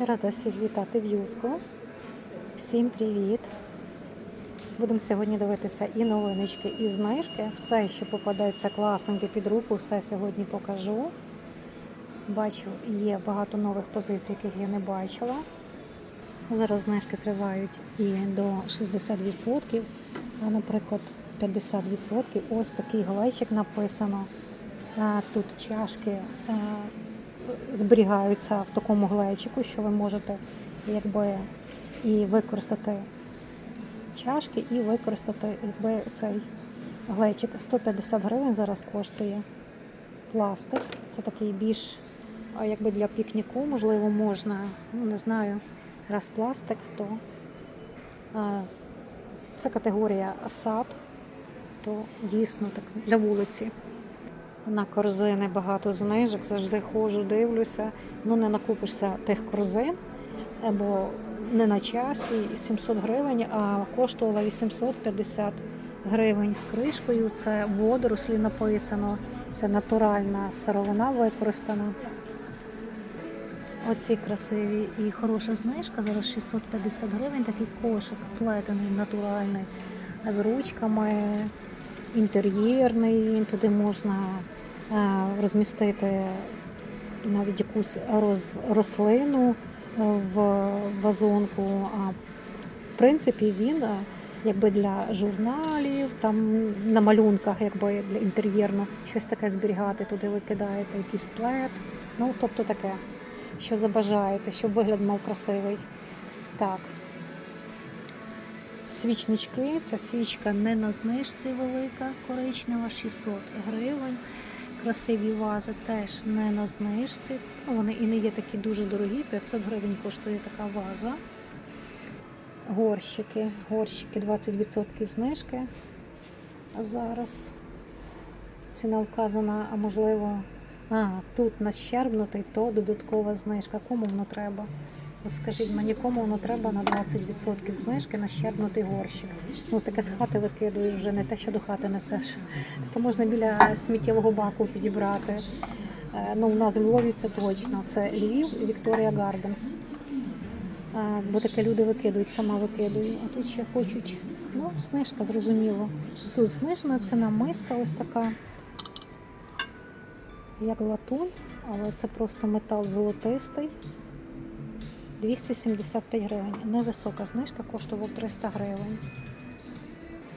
Рада всіх вітати в Юску. Всім привіт! Будемо сьогодні дивитися і новиночки, і знижки. Все, що попадається класненьке під руку, все сьогодні покажу. Бачу, є багато нових позицій, яких я не бачила. Зараз знижки тривають і до 60%, а, наприклад, 50%. Ось такий глечик написано. Тут чашки зберігаються в такому глечику, що ви можете якби і використати чашки, і використати якби цей глечик. 150 гривень зараз коштує пластик. Це такий більш якби для пікніку, можливо, можна, ну не знаю, раз пластик, то а, це категорія сад, то дійсно так для вулиці. На корзини багато знижок, завжди ходжу, дивлюся. Ну не накупишся тих корзин, бо не на часі 700 гривень, а коштувала 850 гривень з кришкою. Це водорослі написано, це натуральна сировина використана. Оці красиві і хороша знижка. Зараз 650 гривень, такий кошик плетений, натуральний, з ручками, інтер'єрний. Туди можна розмістити навіть якусь рослину е, в вазонку. А в принципі він е, якби для журналів, там на малюнках, якби для інтер'єрно щось таке зберігати, туди ви кидаєте якийсь плед. Ну, тобто таке, що забажаєте, щоб вигляд мав красивий. Так. Свічнички, ця свічка не на знижці велика, коричнева, 600 гривень. Красиві вази теж не на знижці. Вони і не є такі дуже дорогі, 500 гривень коштує така ваза. Горщики, горщики 20% знижки. А зараз ціна вказана, а можливо, а, тут нащербнутий, то додаткова знижка. Кому воно треба? От скажіть мені, кому воно треба на 20% знижки на щербнутий горщик. Ну таке з хати викидуєш вже не те, що до хати несеш. Таке можна біля сміттєвого баку підібрати. Е, Ну, у нас в Львові це точно. Це Львів Вікторія Гарденс. Е, Бо таке люди викидують, сама викидую. А тут ще хочуть. Ну, знижка, зрозуміло. Тут знижена ціна миска ось така. Як латун, але це просто метал золотистий. 275 гривень. Невисока знижка коштував 300 гривень.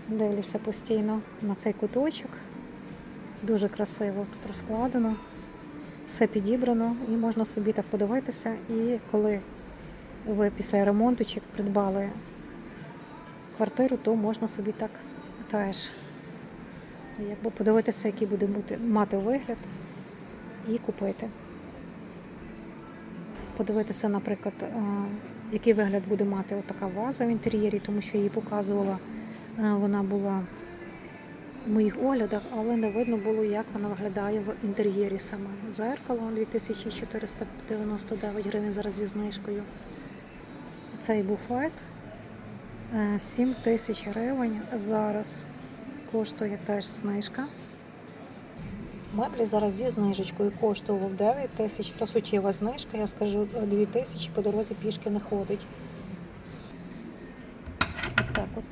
Дивлюся постійно на цей куточок. Дуже красиво тут розкладено. Все підібрано і можна собі так подивитися. І коли ви після ремонту чи придбали квартиру, то можна собі так теж якби подивитися, який буде мати вигляд, і купити подивитися, наприклад, е, який вигляд буде мати отака ваза в інтер'єрі, тому що її показувала, е, вона була в моїх оглядах, але не видно було, як вона виглядає в інтер'єрі саме. Зеркало 2499 гривень зараз зі знижкою. Цей буфет 7 тисяч гривень. Зараз коштує теж знижка. Меблі зараз зі знижечкою коштував 9 тисяч, то суттєва знижка, я скажу 2 тисячі, по дорозі пішки не ходить. От так от.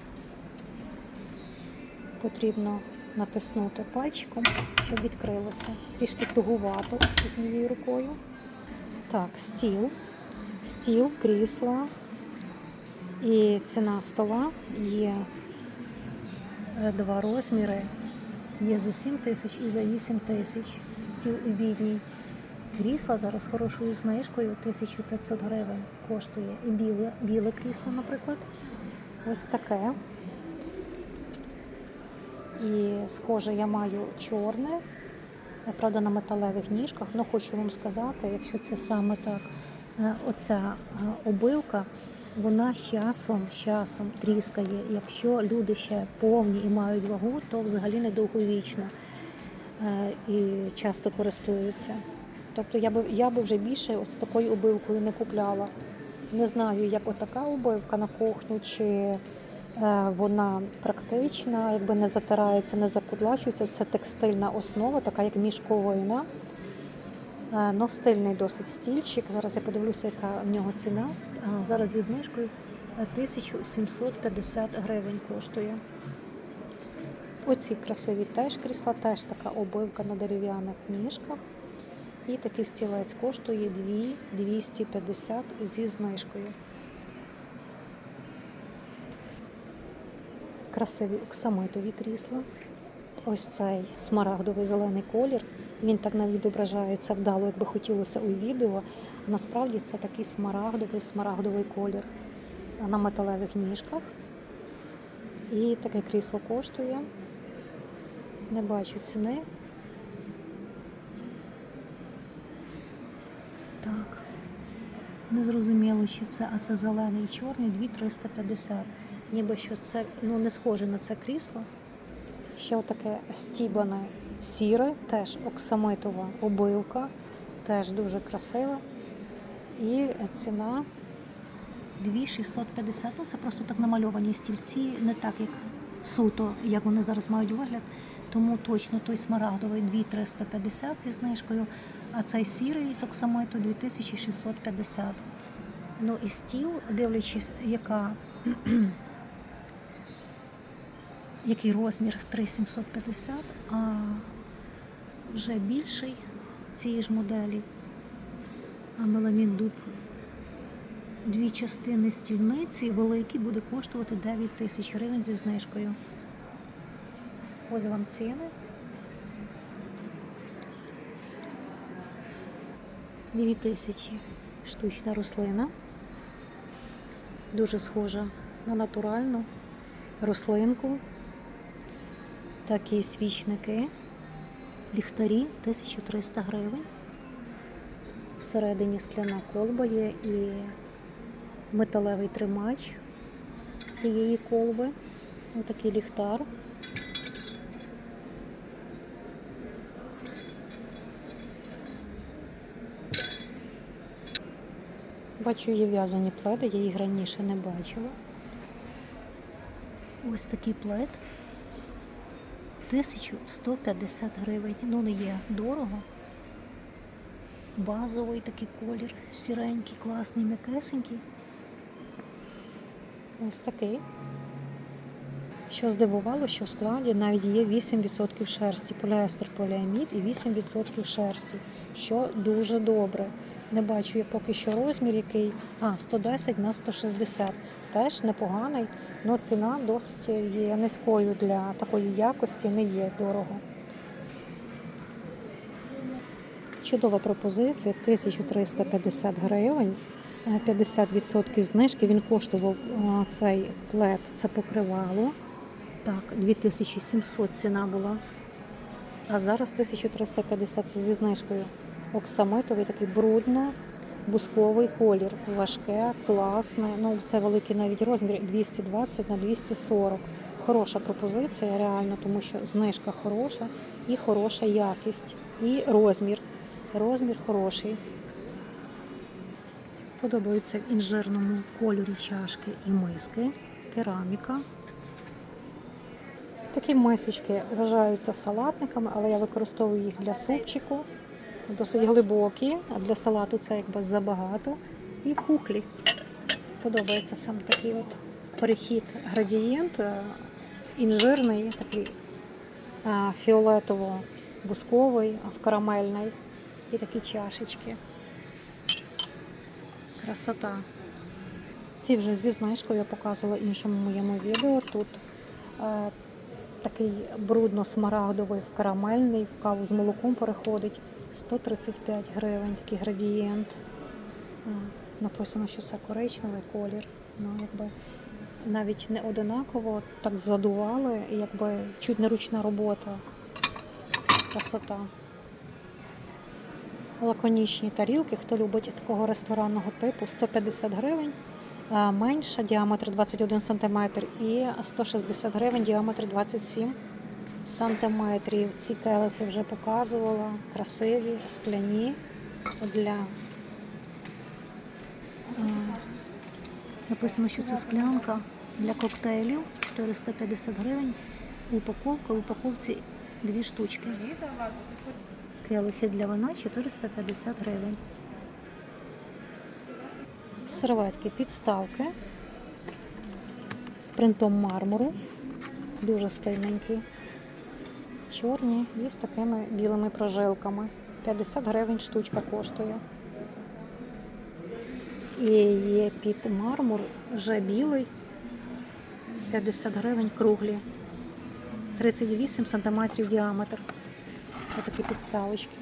Потрібно натиснути пальчиком, щоб відкрилося. Трішки тугувато однією рукою. Так, стіл, стіл, крісла і ціна стола є е, два розміри. Є за 7 тисяч і за 8 тисяч. Стіл обідній. Крісла зараз хорошою знижкою 1500 гривень коштує. І біле, біле крісло, наприклад. Ось таке. І схоже, я маю чорне, правда, на металевих ніжках. але хочу вам сказати, якщо це саме так, е, оця е, обивка, вона з часом, з часом тріскає. Якщо люди ще повні і мають вагу, то взагалі недовговічно е, і часто користуються. Тобто я би я би вже більше от з такою обивкою не купляла. Не знаю, як отака обивка на кухню, чи е, вона практична, якби не затирається, не закудлачується. Це текстильна основа, така як мішковина. Е, Но стильний досить стільчик. Зараз я подивлюся, яка в нього ціна. Зараз зі знижкою е, 1750 гривень коштує. Оці красиві теж крісла, теж така обивка на дерев'яних ніжках. І такий стілець коштує 2 250 зі знижкою. Красиві оксамитові крісла. Ось цей смарагдовий зелений колір. Він так навіть відображається вдало, як би хотілося у відео. Насправді це такий смарагдовий смарагдовий колір на металевих ніжках. І таке крісло коштує. Не бачу ціни. Так. Не зрозуміло, чи це, а це зелений і чорний 2350. Ніби що це ну, не схоже на це крісло. Ще отаке стібане сіре, теж оксамитова обивка, теж дуже красива. І ціна 2650. Ну, це просто так намальовані стільці, не так як суто, як вони зараз мають вигляд. Тому точно той смарагдовий 2350 зі знижкою, а цей сірий з оксамиту 2650. Ну і стіл, дивлячись, яка який розмір 3750, а вже більший цієї ж моделі. А меламін дуб дві частини стільниці великі буде коштувати 9 тисяч гривень зі знижкою. Ось вам ціни. Дві тисячі штучна рослина. Дуже схожа на натуральну рослинку. Такі свічники, ліхтарі 1300 гривень. Всередині скляна колба є і металевий тримач цієї колби. Отакий ліхтар. Бачу, є в'язані пледи, я їх раніше не бачила. Ось такий плед. 1150 гривень. Ну, не є дорого. Базовий такий колір, сіренький, класний, м'якесенький. Ось такий. Що здивувало, що в складі навіть є 8% шерсті, поліестер, поліамід і 8% шерсті, що дуже добре. Не бачу я поки що розмір, який. А, 110 на 160. Теж непоганий, але ціна досить є низькою для такої якості, не є дорого. Чудова пропозиція 1350 гривень, е, 50% знижки. Він коштував е, цей плед, це покривало. Так, 2700 ціна була. А зараз 1350 це зі знижкою. Оксамитовий такий брудно, бусковий колір. Важке, класне. Ну, це великий навіть розмір 220 на 240. Хороша пропозиція, реально, тому що знижка хороша і хороша якість. І розмір. Розмір хороший. Подобаються в інжирному кольорі чашки і миски, кераміка. Такі мисочки вважаються салатниками, але я використовую їх для супчику. Досить глибокі, а для салату це якби забагато. І кухлі. Подобається сам такий от перехід градієнт, е, інжирний, такий е, фіолетово-бусковий, в карамельний. І такі чашечки. Красота. Ці вже зі знижкою я показувала іншому моєму відео. Тут е, такий брудно-смарагдовий в карамельний, в каву з молоком переходить. 135 гривень, такий градієнт. Написано, що це коричневий колір. Ну, якби навіть не одинаково, так задували, якби чуть не ручна робота. Красота. Лаконічні тарілки, хто любить такого ресторанного типу, 150 гривень, е, менша, діаметр 21 см і 160 гривень, діаметр 27 сантиметрів. Ці келихи вже показувала, красиві, скляні для е, написано, що це склянка для коктейлів 450 гривень. Упаковка, в упаковці дві штучки. келихи для вина 450 гривень. Серветки підставки з принтом мармуру. Дуже стильненькі. Чорні і з такими білими прожилками. 50 гривень штучка коштує. І є під мармур вже білий. 50 гривень круглі. 38 см діаметр. Отакі підставочки.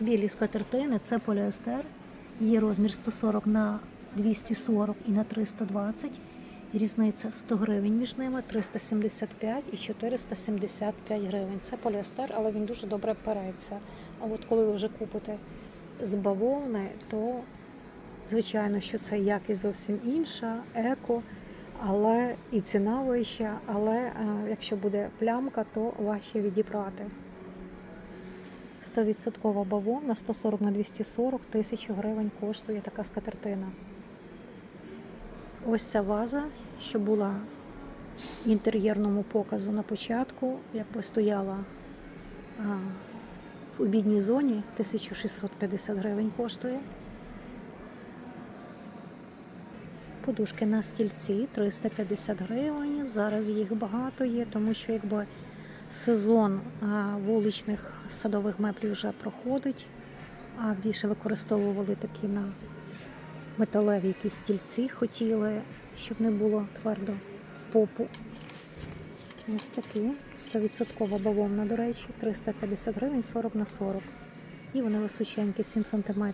Білі скатертини це поліестер. Є розмір 140 на 240 і на 320. Різниця 100 гривень між ними, 375 і 475 гривень. Це поліестер, але він дуже добре переться. А от коли ви вже купите з бавовни, то звичайно, що це якість зовсім інша, еко, але і ціна вища, але е, якщо буде плямка, то важче відібрати. 100% бавовна 140 на 240 тисяч гривень коштує така скатертина. Ось ця ваза, що була в інтер'єрному показу на початку, якби стояла а, в обідній зоні, 1650 гривень коштує. Подушки на стільці 350 гривень. Зараз їх багато є, тому що якби сезон вуличних садових меблів вже проходить, а більше використовували такі на металеві якісь стільці, хотіли, щоб не було твердо в попу. Ось такі 100% бавовна, до речі, 350 гривень 40 на 40. І вони височенькі, 7 см.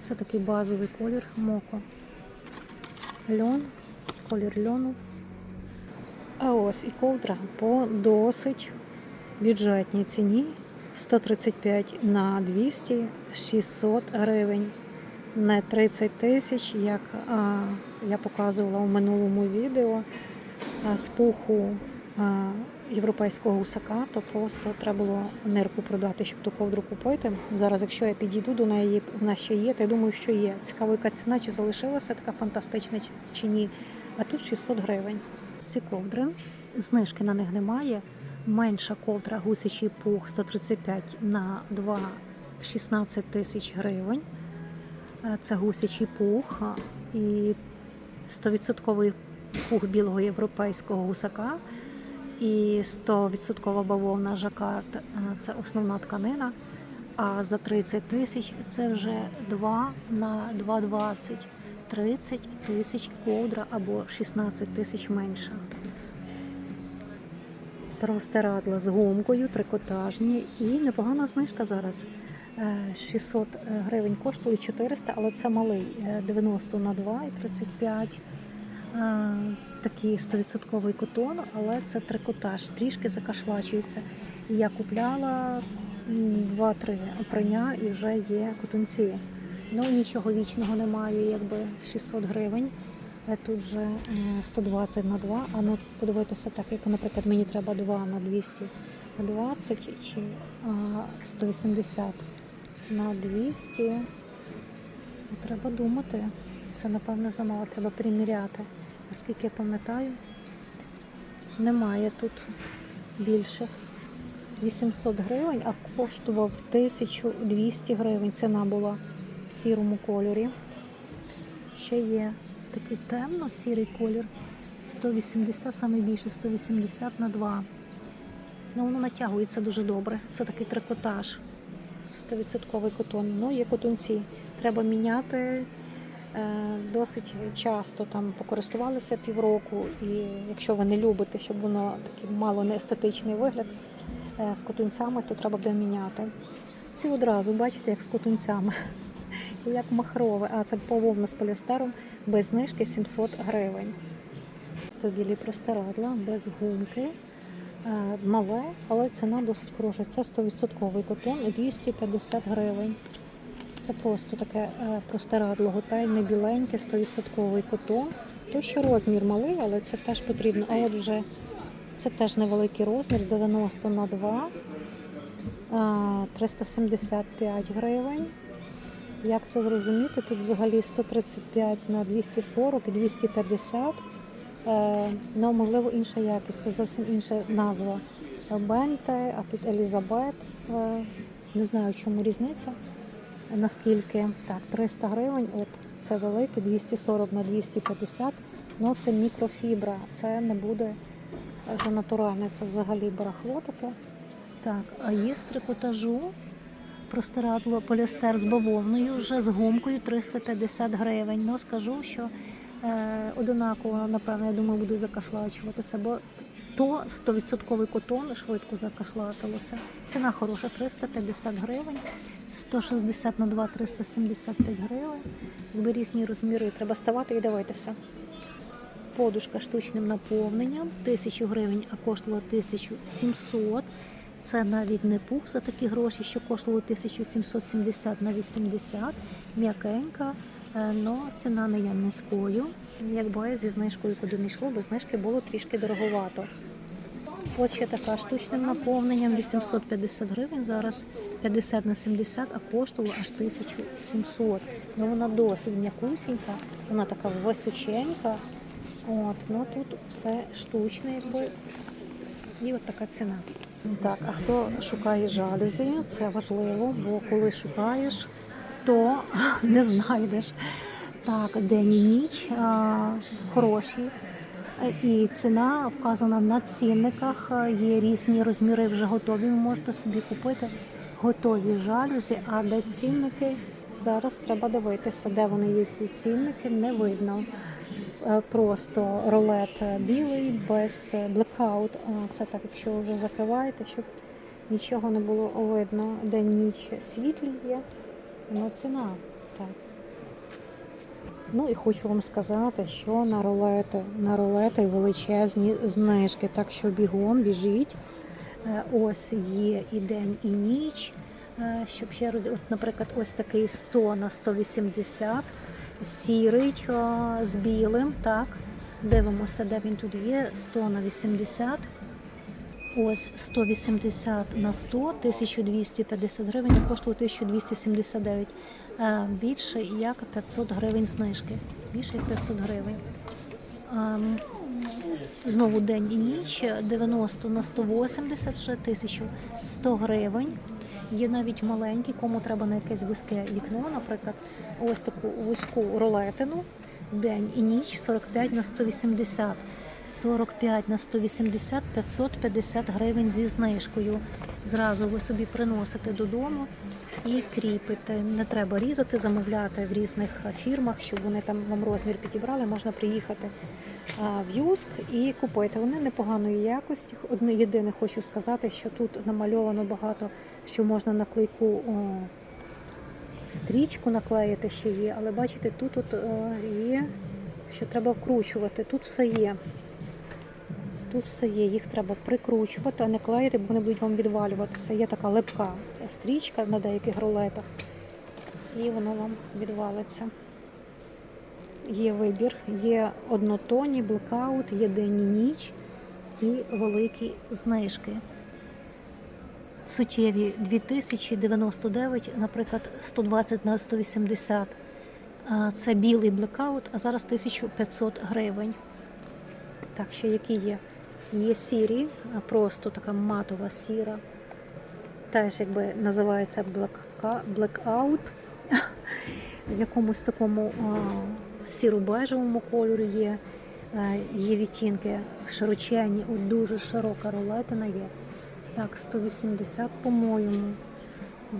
Це такий базовий колір моко. Льон, колір льону. А ось і ковдра по досить бюджетній ціні 135 на 200 600 гривень. Не 30 тисяч, як а, я показувала у минулому відео. А, з пуху а, європейського гусака, то просто треба було нирку продати, щоб ту ковдру купити. Зараз, якщо я підійду до неї, вона ще є, то я думаю, що є. Цікаво, яка ціна, чи залишилася така фантастична, чи- ні. А тут 600 гривень. Ці ковдри, знижки на них немає. Менша ковдра гусячий пух 135 на 2 16 тисяч гривень. Е, Це гусячий пух і 100% пух білого європейського гусака і 100% бавовна жакард. е, Це основна тканина. А за 30 тисяч це вже 2 на 2,20. 30 тисяч ковдра або 16 тисяч менша. Простирадла з гумкою, трикотажні і непогана знижка зараз. Е, 600 гривень коштує 400, але це малий е, 90 на 2 і 35. Е, Такий 100% котон, але це трикотаж, трішки закашлачується. Я купляла м, 2-3 прання і вже є котунці. Ну нічого вічного немає, якби 600 гривень. Е, Тут вже е, 120 на 2, а ну подивитися так, як, наприклад, мені треба 2 на 220 чи 180 на 200. Ну, Треба думати. Це, напевно, замало, треба приміряти. Наскільки я пам'ятаю, немає тут більших. 800 гривень, а коштував 1200 гривень. Ціна була в сірому кольорі. Ще є такий темно-сірий колір. 180, саме більше 180 на 2. Ну, воно натягується дуже добре. Це такий трикотаж. 100% котон. Ну, є котунці. Треба міняти е, досить часто. Там покористувалися півроку, і якщо ви не любите, щоб воно такий мало не естетичний вигляд е, з котунцями, то треба буде міняти. Ці одразу, бачите, як з котунцями. Як махрове, а це бавовна з поліестером без знижки 700 гривень. Стабілі простирадла без гумки. Е, Мале, але ціна досить хороша. Це 100% котон і 250 гривень. Це просто таке е, простирадло готельне, біленьке, 100% котон. То що розмір малий, але це теж потрібно. А от вже це теж невеликий розмір, 90 на 2, 375 гривень. Як це зрозуміти? Тут взагалі 135 на 240 і 250. Е, ну, можливо, інша якість, це зовсім інша назва. Бенте, а тут Елізабет. Е, Не знаю, чому різниця. Наскільки так, 300 гривень. От це велике, 240 на 250. Ну це мікрофібра. Це не буде вже натуральне. Це взагалі барахло таке. Так, а є з трикотажу. Простирадло поліестер з бавовною вже з гумкою 350 гривень. Ну скажу, що е, одинаково, напевно, я думаю, буду закашлачуватися, бо то 100% котон швидко закашлатилося. Ціна хороша 350 гривень, 160 на 2 375 гривень. Якби різні розміри, треба ставати і дивитися. Подушка штучним наповненням 1000 гривень, а коштувала 1700. Це навіть не пух за такі гроші, що коштувало 1770 на 80. М'якенька, але ціна не є низькою. Якби зі знижкою куди не йшло, без знижки було трішки дороговато. От ще така штучним наповненням 850 гривень, зараз 50 на 70, а коштувала аж 1700. Ну вона досить м'якусінька, вона така височенька. От, ну тут все штучне, якби. І от така ціна. Так, а хто шукає жалюзі, це важливо, бо коли шукаєш, то не знайдеш. Так, день і ніч а, хороші. І ціна вказана на цінниках. Є різні розміри вже готові. Ви можете собі купити готові жалюзі, а де цінники зараз треба дивитися, де вони є ці цінники, не видно. Е, Просто ролет білий без блекаут. Це так, якщо вже закриваєте, щоб нічого не було видно. День ніч світлі є, ну ціна. Так. Ну і хочу вам сказати, що на ролети, на ролети величезні знижки, так що бігом біжіть. Е, Ось є і день, і ніч. Е, Щоб ще роз... От, наприклад, ось такий 100 на 180, сірий з білим. Так, дивимося, де він тут є. 100 на 80. Ось 180 на 100, 1250 гривень, коштує 1279. Е, Більше як 500 гривень знижки. Більше як 500 гривень. Ем, Знову день і ніч 90 на 180, вже 1100 гривень. Є навіть маленькі, кому треба на якесь вузьке вікно, наприклад, ось таку вузьку ролетину. День і ніч 45 на 180. 45 на 180, 550 гривень зі знижкою. Зразу ви собі приносите додому і кріпите. Не треба різати, замовляти в різних фірмах, щоб вони там вам розмір підібрали. Можна приїхати в Юск і купити. Вони непоганої якості. Одне єдине хочу сказати, що тут намальовано багато, що можна на клейку о, стрічку наклеїти ще є, але бачите, тут от, е, є, що треба вкручувати. Тут все є. Тут все є, їх треба прикручувати, а не клеїти, бо вони будуть вам відвалюватися. Є така липка стрічка на деяких рулетах, і воно вам відвалиться. Є вибір, є однотонні, блекаут, є день і ніч і великі знижки. Суттєві 2099, наприклад, 120 на 180. Це білий блекаут, а зараз 1500 гривень. Так, ще які є? Є сірі, просто така матова сіра. Теж якби називається блека- blackout. В якомусь такому сіро-бежевому кольорі є. Е, Є відтінки широченні, дуже широка рулетина є. Так, 180, по-моєму.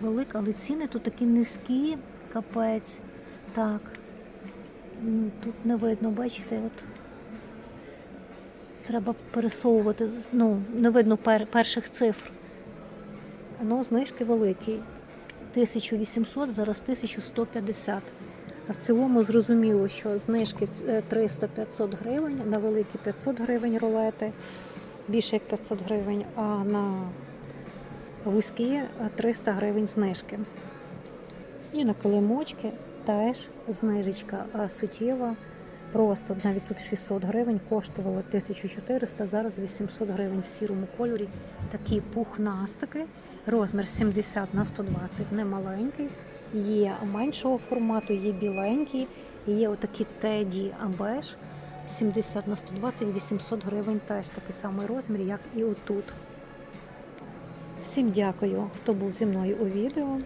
Велика, але ціни тут такі низькі, капець. Так. Тут не видно, бачите, от треба пересовувати, ну, не видно пер, перших цифр. Ну, знижки великі. 1800, зараз 1150. А в цілому зрозуміло, що знижки е, 300-500 гривень, на великі 500 гривень рулети, більше як 500 гривень, а на вузькі е, 300 гривень знижки. І на килимочки теж знижечка суттєва. Просто навіть тут 600 гривень коштувало 1400, зараз 800 гривень в сірому кольорі. Такі пухнастики, розмір 70 на 120, не маленький. Є меншого формату, є біленькі, і є отакі теді абеж 70 на 120, 800 гривень теж такий самий розмір, як і отут. Всім дякую, хто був зі мною у відео.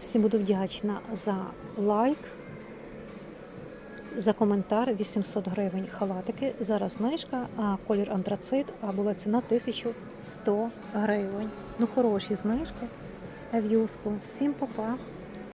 Всім буду вдячна за лайк, за коментар 800 гривень халатики. Зараз знижка, а колір антрацит, а була ціна 1100 гривень. Ну, хороші знижки. Ев'юску. Всім па-па.